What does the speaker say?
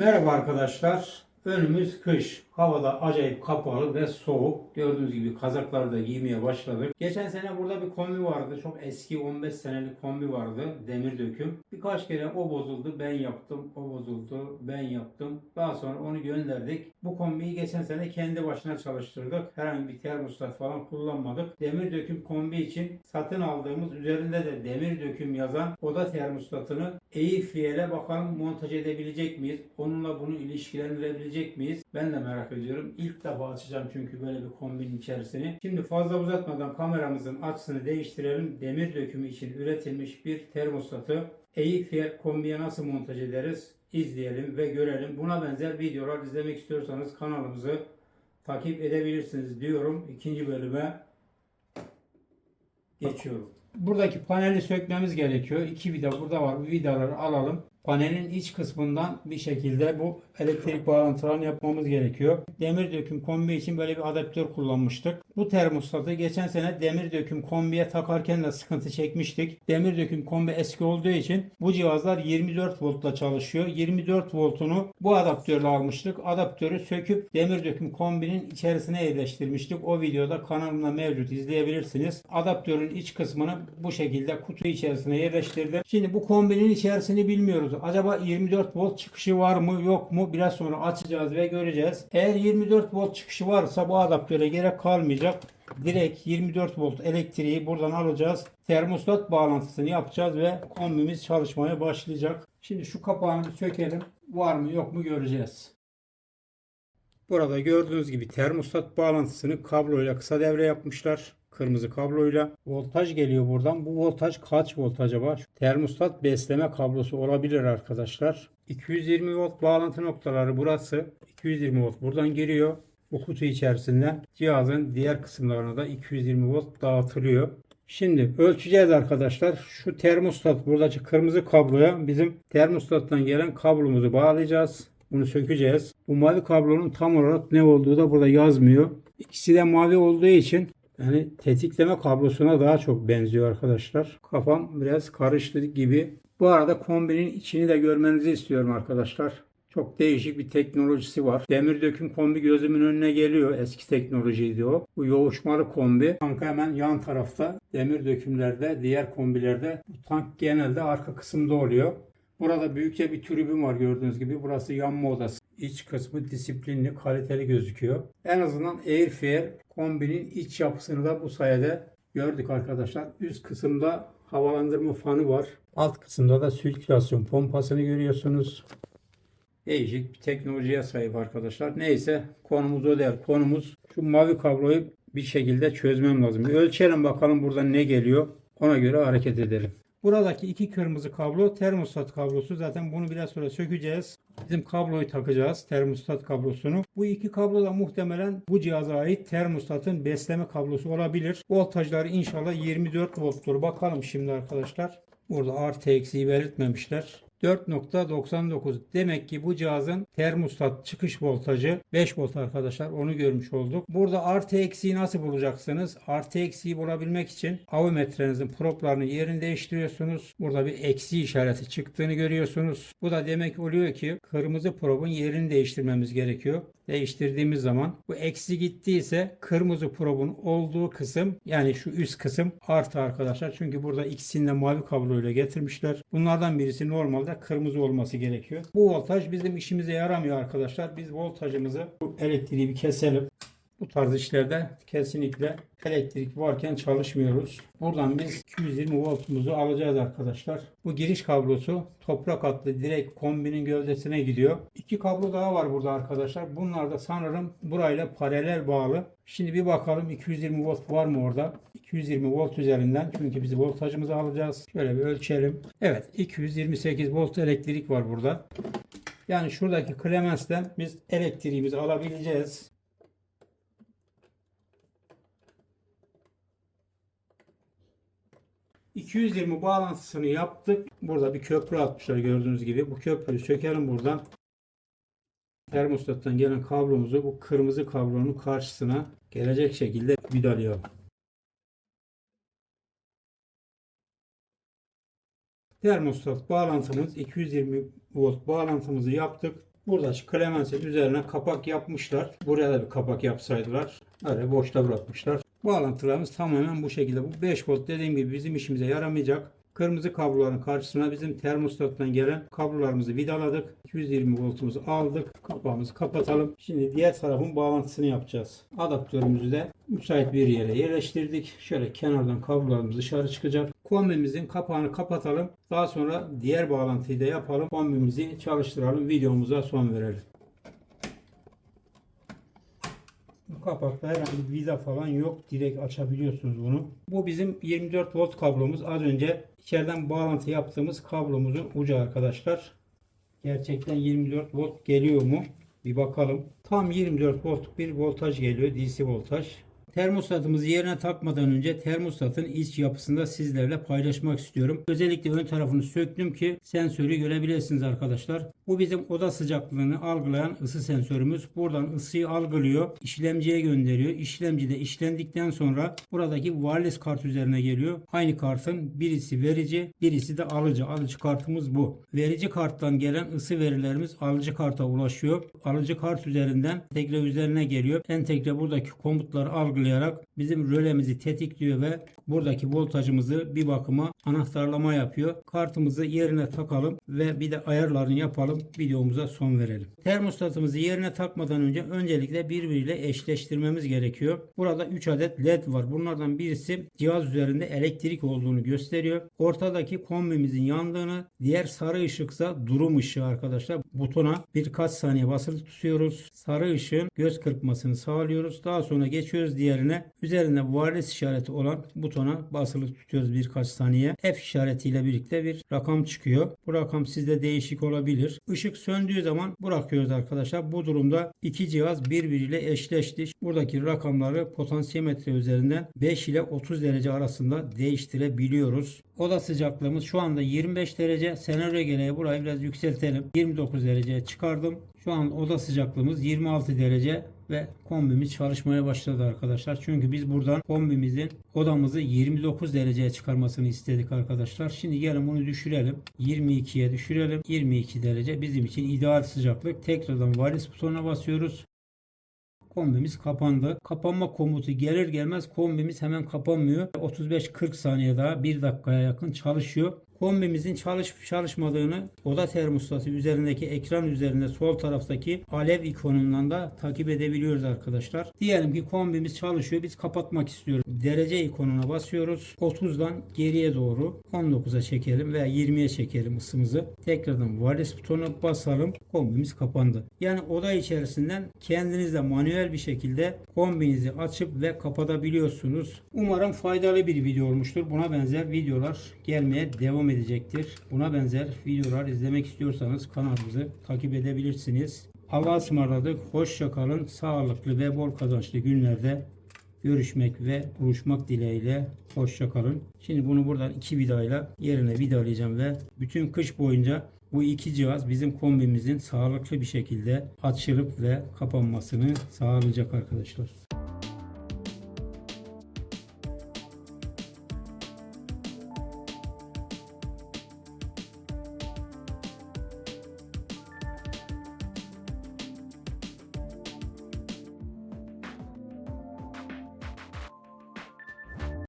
Merhaba arkadaşlar. Önümüz kış. Havada acayip kapalı ve soğuk. Gördüğünüz gibi kazakları da giymeye başladık. Geçen sene burada bir kombi vardı. Çok eski 15 senelik kombi vardı. Demir döküm. Birkaç kere o bozuldu. Ben yaptım. O bozuldu. Ben yaptım. Daha sonra onu gönderdik. Bu kombiyi geçen sene kendi başına çalıştırdık. Herhangi bir termostat falan kullanmadık. Demir döküm kombi için satın aldığımız üzerinde de demir döküm yazan oda termostatını Airfield'e bakalım montaj edebilecek miyiz? Onunla bunu ilişkilendirebilecek miyiz? Ben de merak ediyorum. İlk defa açacağım çünkü böyle bir kombinin içerisini. Şimdi fazla uzatmadan kameramızın açısını değiştirelim. Demir dökümü için üretilmiş bir termostatı Airfield kombiye nasıl montaj ederiz? İzleyelim ve görelim. Buna benzer videolar izlemek istiyorsanız kanalımızı takip edebilirsiniz diyorum. İkinci bölüme geçiyorum. Buradaki paneli sökmemiz gerekiyor. İki vida burada var. Bu vidaları alalım. Panelin iç kısmından bir şekilde bu elektrik bağlantılarını yapmamız gerekiyor. Demir döküm kombi için böyle bir adaptör kullanmıştık. Bu termostatı geçen sene demir döküm kombiye takarken de sıkıntı çekmiştik. Demir döküm kombi eski olduğu için bu cihazlar 24 voltla çalışıyor. 24 voltunu bu adaptörle almıştık. Adaptörü söküp demir döküm kombinin içerisine yerleştirmiştik. O videoda kanalımda mevcut izleyebilirsiniz. Adaptörün iç kısmını bu şekilde kutu içerisine yerleştirdim. Şimdi bu kombinin içerisini bilmiyoruz. Acaba 24 volt çıkışı var mı yok mu? Biraz sonra açacağız ve göreceğiz. Eğer 24 volt çıkışı varsa bu adaptöre gerek kalmayacak. Direkt 24 volt elektriği buradan alacağız. Termostat bağlantısını yapacağız ve kombimiz çalışmaya başlayacak. Şimdi şu kapağını sökelim. Var mı yok mu göreceğiz. Burada gördüğünüz gibi termostat bağlantısını kabloyla kısa devre yapmışlar. Kırmızı kabloyla. Voltaj geliyor buradan. Bu voltaj kaç volt acaba? Termostat besleme kablosu olabilir arkadaşlar. 220 volt bağlantı noktaları burası. 220 volt buradan giriyor. Bu kutu içerisinden cihazın diğer kısımlarına da 220 volt dağıtılıyor. Şimdi ölçeceğiz arkadaşlar. Şu termostat buradaki kırmızı kabloya bizim termostattan gelen kablomuzu bağlayacağız. Bunu sökeceğiz. Bu mavi kablonun tam olarak ne olduğu da burada yazmıyor. İkisi de mavi olduğu için yani tetikleme kablosuna daha çok benziyor arkadaşlar. Kafam biraz karıştı gibi. Bu arada kombinin içini de görmenizi istiyorum arkadaşlar. Çok değişik bir teknolojisi var. Demir döküm kombi gözümün önüne geliyor. Eski teknolojiydi o. Bu yoğuşmalı kombi. Tank hemen yan tarafta. Demir dökümlerde, diğer kombilerde bu tank genelde arka kısımda oluyor. Burada büyükçe bir tribün var gördüğünüz gibi. Burası yanma odası. İç kısmı disiplinli, kaliteli gözüküyor. En azından Airfare kombinin iç yapısını da bu sayede gördük arkadaşlar. Üst kısımda havalandırma fanı var. Alt kısımda da sirkülasyon pompasını görüyorsunuz. Değişik bir teknolojiye sahip arkadaşlar. Neyse konumuz o değil. Konumuz şu mavi kabloyu bir şekilde çözmem lazım. Bir ölçelim bakalım burada ne geliyor. Ona göre hareket edelim. Buradaki iki kırmızı kablo termostat kablosu. Zaten bunu biraz sonra sökeceğiz. Bizim kabloyu takacağız. Termostat kablosunu. Bu iki kablo da muhtemelen bu cihaza ait termostatın besleme kablosu olabilir. Voltajları inşallah 24 volttur. Bakalım şimdi arkadaşlar. Burada artı eksiği belirtmemişler. 4.99 demek ki bu cihazın termostat çıkış voltajı 5 volt arkadaşlar onu görmüş olduk. Burada artı eksiği nasıl bulacaksınız? Artı eksiği bulabilmek için avometrenizin proplarını yerini değiştiriyorsunuz. Burada bir eksi işareti çıktığını görüyorsunuz. Bu da demek oluyor ki kırmızı probun yerini değiştirmemiz gerekiyor. Değiştirdiğimiz zaman bu eksi gittiyse kırmızı probun olduğu kısım yani şu üst kısım artı arkadaşlar. Çünkü burada ikisini de mavi kabloyla getirmişler. Bunlardan birisi normalde kırmızı olması gerekiyor. Bu voltaj bizim işimize yaramıyor arkadaşlar. Biz voltajımızı bu elektriği bir keselim. Bu tarz işlerde kesinlikle elektrik varken çalışmıyoruz. Buradan biz 220 voltumuzu alacağız arkadaşlar. Bu giriş kablosu toprak hatlı direkt kombinin gövdesine gidiyor. İki kablo daha var burada arkadaşlar. Bunlar da sanırım burayla paralel bağlı. Şimdi bir bakalım 220 volt var mı orada? 220 volt üzerinden çünkü biz voltajımızı alacağız. Şöyle bir ölçelim. Evet 228 volt elektrik var burada. Yani şuradaki Clemens'ten biz elektriğimizi alabileceğiz. ...220 bağlantısını yaptık. Burada bir köprü atmışlar gördüğünüz gibi. Bu köprüyü sökelim buradan. Termostattan gelen kablomuzu bu kırmızı kablonun karşısına gelecek şekilde vidalayalım. Termostat bağlantımız 220 volt bağlantımızı yaptık. Burada şu Clemence'in üzerine kapak yapmışlar. Buraya da bir kapak yapsaydılar. Öyle boşta bırakmışlar. Bağlantılarımız tamamen bu şekilde. Bu 5 volt dediğim gibi bizim işimize yaramayacak. Kırmızı kabloların karşısına bizim termostattan gelen kablolarımızı vidaladık. 220 voltumuzu aldık. Kapağımızı kapatalım. Şimdi diğer tarafın bağlantısını yapacağız. Adaptörümüzü de müsait bir yere yerleştirdik. Şöyle kenardan kablolarımız dışarı çıkacak. Kombimizin kapağını kapatalım. Daha sonra diğer bağlantıyı da yapalım. Kombimizi çalıştıralım. Videomuza son verelim. Kapakta herhangi bir vida falan yok. Direkt açabiliyorsunuz bunu. Bu bizim 24 volt kablomuz. Az önce içeriden bağlantı yaptığımız kablomuzun ucu arkadaşlar. Gerçekten 24 volt geliyor mu? Bir bakalım. Tam 24 voltluk bir voltaj geliyor. DC voltaj. Termostatımızı yerine takmadan önce termostatın iç yapısında sizlerle paylaşmak istiyorum. Özellikle ön tarafını söktüm ki sensörü görebilirsiniz arkadaşlar. Bu bizim oda sıcaklığını algılayan ısı sensörümüz. Buradan ısıyı algılıyor, işlemciye gönderiyor. İşlemcide işlendikten sonra buradaki wireless kart üzerine geliyor. Aynı kartın birisi verici, birisi de alıcı. Alıcı kartımız bu. Verici karttan gelen ısı verilerimiz alıcı karta ulaşıyor. Alıcı kart üzerinden entegre üzerine geliyor. Entegre buradaki komutları algılayarak bizim rölemizi tetikliyor ve buradaki voltajımızı bir bakıma anahtarlama yapıyor. Kartımızı yerine takalım ve bir de ayarlarını yapalım. Videomuza son verelim. Termostatımızı yerine takmadan önce öncelikle birbiriyle eşleştirmemiz gerekiyor. Burada 3 adet led var. Bunlardan birisi cihaz üzerinde elektrik olduğunu gösteriyor. Ortadaki kombimizin yandığını, diğer sarı ışıksa durum ışığı arkadaşlar. Butona birkaç saniye basılı tutuyoruz. Sarı ışığın göz kırpmasını sağlıyoruz. Daha sonra geçiyoruz diğerine. Üzerinde wireless işareti olan butona basılı tutuyoruz birkaç saniye. F işaretiyle birlikte bir rakam çıkıyor. Bu rakam sizde değişik olabilir. Işık söndüğü zaman bırakıyoruz arkadaşlar. Bu durumda iki cihaz birbiriyle eşleşti. Buradaki rakamları potansiyometre üzerinden 5 ile 30 derece arasında değiştirebiliyoruz. Oda sıcaklığımız şu anda 25 derece. Senaryo gereği burayı biraz yükseltelim. 29 dereceye çıkardım. Şu an oda sıcaklığımız 26 derece ve kombimiz çalışmaya başladı arkadaşlar. Çünkü biz buradan kombimizin odamızı 29 dereceye çıkarmasını istedik arkadaşlar. Şimdi gelin bunu düşürelim. 22'ye düşürelim. 22 derece bizim için ideal sıcaklık. Tekrardan varis butonuna basıyoruz. Kombimiz kapandı. Kapanma komutu gelir gelmez kombimiz hemen kapanmıyor. 35-40 saniye daha 1 dakikaya yakın çalışıyor. Kombimizin çalışıp çalışmadığını oda termostatı üzerindeki ekran üzerinde sol taraftaki alev ikonundan da takip edebiliyoruz arkadaşlar. Diyelim ki kombimiz çalışıyor. Biz kapatmak istiyoruz. Derece ikonuna basıyoruz. 30'dan geriye doğru 19'a çekelim veya 20'ye çekelim ısımızı. Tekrardan wireless butonuna basalım. Kombimiz kapandı. Yani oda içerisinden kendiniz de manuel bir şekilde kombinizi açıp ve kapatabiliyorsunuz. Umarım faydalı bir video olmuştur. Buna benzer videolar gelmeye edecektir. Buna benzer videolar izlemek istiyorsanız kanalımızı takip edebilirsiniz. Allah'a ısmarladık. Hoşça kalın. Sağlıklı ve bol kazançlı günlerde görüşmek ve buluşmak dileğiyle. Hoşça kalın. Şimdi bunu buradan iki vidayla yerine vidalayacağım ve bütün kış boyunca bu iki cihaz bizim kombimizin sağlıklı bir şekilde açılıp ve kapanmasını sağlayacak arkadaşlar.